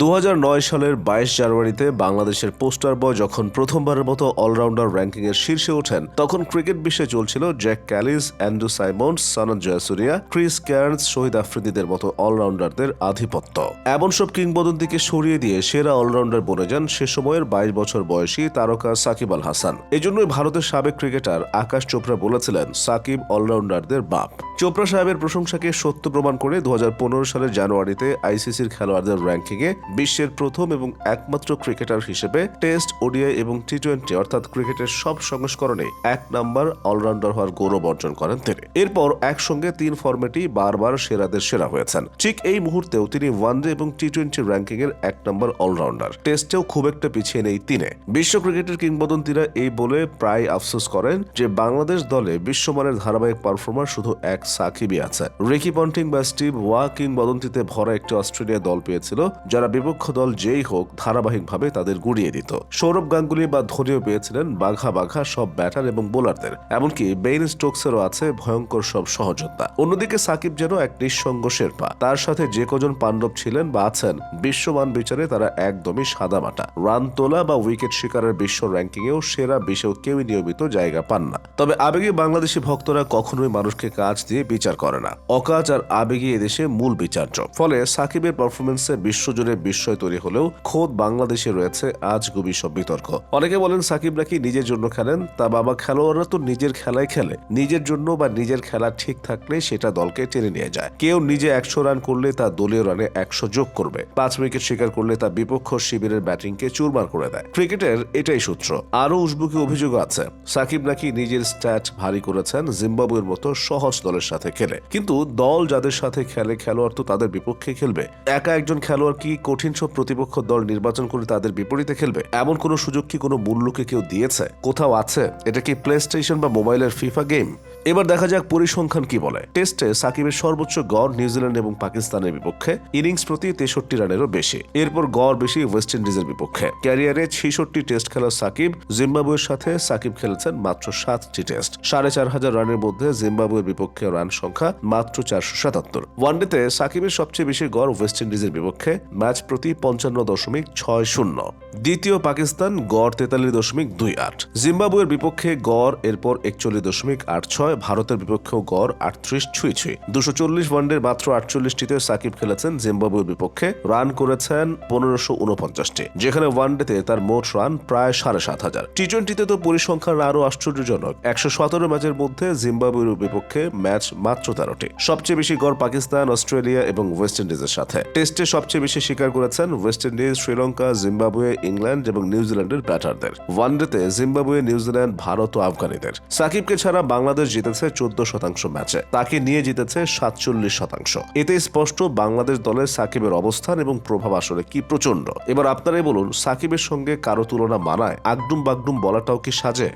দু হাজার নয় সালের বাইশ জানুয়ারিতে বাংলাদেশের পোস্টার বয় যখন প্রথমবারের মতো অলরাউন্ডার র্যাঙ্কিং এর শীর্ষে ওঠেন, তখন ক্রিকেট বিশ্বে চলছিল জ্যাক ক্যালিস, অ্যান্ড্রু সাইমন্স সনদ জয়াসুরিয়া, ক্রিস ক্যার্নস, শহীদ আফ্রিদিদের মতো অলরাউন্ডারদের আধিপত্য। এমন সব কিংবদন্তিকে সরিয়ে দিয়ে সেরা অলরাউন্ডার বনে যান সে সময়ের বাইশ বছর বয়সী তারকা সাকিব আল হাসান। এজন্যই ভারতের সাবেক ক্রিকেটার আকাশ চোপড়া বলেছিলেন, সাকিব অলরাউন্ডারদের বাপ। চোপড়া সাহেবের প্রশংসাকে সত্য প্রমাণ করে দু হাজার পনেরো সালের জানুয়ারিতে আইসিসির খেলোয়াড়দের র্যাঙ্কিংয়ে বিশ্বের প্রথম এবং একমাত্র ক্রিকেটার হিসেবে টেস্ট, ওডিআই এবং টি টোয়েন্টি অর্থাৎ ক্রিকেটের সব সংস্করণে এক নম্বর অলরাউন্ডার হওয়ার গৌরব অর্জন করেন তিনি। এরপর একসঙ্গে তিন ফর্মেটই বারবার সেরাদের সেরা হয়েছেন। ঠিক এই মুহূর্তেও তিনি ওয়ানডে এবং টি টোয়েন্টি র্যাঙ্কিং এর এক নম্বর অলরাউন্ডার। টেস্টেও খুব একটা পিছিয়ে নেই তিনি। বিশ্ব ক্রিকেটের কিংবদন্তিরা এই বলে প্রায় আফসোস করেন যে বাংলাদেশ দলে বিশ্বমানের ধারাবাহিক পারফর্মার শুধু এক সাকিবই আছে। রিকি পন্টিং বা স্টিভ ওয়া কিংবদন্তিতে ভরা একটি অস্ট্রেলিয়া দল পেয়েছিল, যারা বিপক্ষ দল যেই হোক ধারাবাহিকভাবে তাদের গুড়িয়ে দিত। সৌরভ গাঙ্গুলি বা ধোনিও পেয়েছিলেন বাঘা বাঘা সব ব্যাটার এবং বোলারদের। এমনকি বেইন স্টোকসেরও আছে ভয়ঙ্কর সব সহযোদ্ধা। অন্যদিকে সাকিব যেন এক নিঃসঙ্গ শেরপা। তার সাথে যে কজন পাণ্ডব ছিলেন বা আছেন, বিশ্বমান বিচারে তারা একদমই সাদামাটা রান তোলা বা উইকেট শিকারের বিশ্ব র্যাঙ্কিংয়েও সেরা বিশেও কেউই নিয়মিত জায়গা পান না। তবে আবেগে বাংলাদেশি ভক্তরা কখনোই মানুষকে কাজ দিয়ে বিচার করে না। অকাজ আর আবেগে এদেশে মূল বিচার্য ফলে সাকিবের পারফরমেন্সে বিশ্বজুড়ে বিস্ময় তৈরি হলেও খোদ বাংলাদেশে রয়েছে আজ গুবি সব বিতর্ক। অনেকে বলেন সাকিব নাকি নিজের জন্য খেলেন, তা বাবা খেলোয়াড়রা তো নিজের খেলায় খেলে। নিজের জন্য বা নিজের খেলা ঠিক থাকলে সেটা দলকে টেনে নিয়ে যায়। কেউ নিজে একশো রান করলে তা দলীয় রানে একশো যোগ করবে। পাঁচ উইকেট শিকার করলে তা বিপক্ষ শিবিরের ব্যাটিংকে চুরমার করে দেয়। ক্রিকেটের এটাই সূত্র। আরও উসবুকি অভিযোগ আছে। সাকিব নাকি নিজের স্ট্যাট ভারী করেছেন, জিম্বাবুয়ের মতো সহজ দলের সাথে খেলে। কিন্তু দল যাদের সাথে খেলে, খেলোয়াড় তো তাদের বিপক্ষে খেলবে। একা একজন খেলোয়াড় কি কঠিন সব প্রতিপক্ষ দল নির্বাচন করে তাদের বিপরীতে খেলবে। এমন কোনো সুযোগ কি কোনো মূল্যকে কেউ দিয়েছে? কোথাও আছে? এটা কি প্লে স্টেশন বা মোবাইলের ফিফা গেম এবার দেখা যাক পরিসংখ্যান কি বলে। টেস্টে সাকিবের সর্বোচ্চ গড় নিউজিল্যান্ড এবং পাকিস্তানের বিপক্ষে, ইনিংস প্রতি তেষট্টি রানেরও বেশি। এরপর গড় বেশি ওয়েস্ট ইন্ডিজের বিপক্ষে। ক্যারিয়ারে ছেষট্টি টেস্ট খেলা সাকিব, জিম্বাবুয়ের সাথে সাকিব খেলেছেন মাত্র সাতটি টেস্ট। সাড়ে চার হাজার রানের মধ্যে জিম্বাবুয়ের বিপক্ষে রান সংখ্যা মাত্র চারশো সাতাত্তর। ওয়ানডেতে সাকিবের সবচেয়ে বেশি গড় ওয়েস্ট ইন্ডিজের বিপক্ষে, ম্যাচ প্রতি পঞ্চান্ন দশমিক ছয় শূন্য। দ্বিতীয় পাকিস্তান গড় তেতাল্লিশ দশমিক দুই আট। জিম্বাবুয়ের বিপক্ষে গড় এরপর একচল্লিশ দশমিক আট ছয়, ভারতের বিপক্ষেও গড় আটত্রিশ ছুঁই ছুঁই। দুশো চল্লিশ ওয়ানডের মাত্র আটচল্লিশটিতে সাকিব খেলেছেন জিম্বাবুয়ের বিপক্ষে। রান করেছেন পনেরোশো উনপঞ্চাশটি। যেখানে ওয়ানডেতে তার মোট রান প্রায় সাড়ে সাত হাজার। টি টোয়েন্টিতে তো পরিসংখ্যান আরও আশ্চর্যজনক। একশো সতেরো ম্যাচের মধ্যে জিম্বাবুয়ের বিপক্ষে ম্যাচ মাত্র তেরোটি। সবচেয়ে বেশি গড় পাকিস্তান, অস্ট্রেলিয়া এবং ওয়েস্ট ইন্ডিজের সাথে। টেস্টে সবচেয়ে বেশি স্বীকার করেছেন West Indies, Sri Lanka, Zimbabwe, England এবং নিউজিল্যান্ডের ব্যাটারদের। ওয়ানডেতে জিম্বাবুয়ে নিউজিল্যান্ড ভারত ও আফগানিদের। সাকিবকে ছাড়া বাংলাদেশ জিতেছে চোদ্দ শতাংশ ম্যাচে। তাকে নিয়ে জিতেছে সাতচল্লিশ শতাংশ। এতে স্পষ্ট বাংলাদেশ দলের সাকিবের অবস্থান এবং প্রভাব আসলে কি প্রচণ্ড এবার আপনারাই বলুন, সাকিবের সঙ্গে কারও তুলনা মানায়? আগডুম বাগডুম বলাটাও কি সাজে?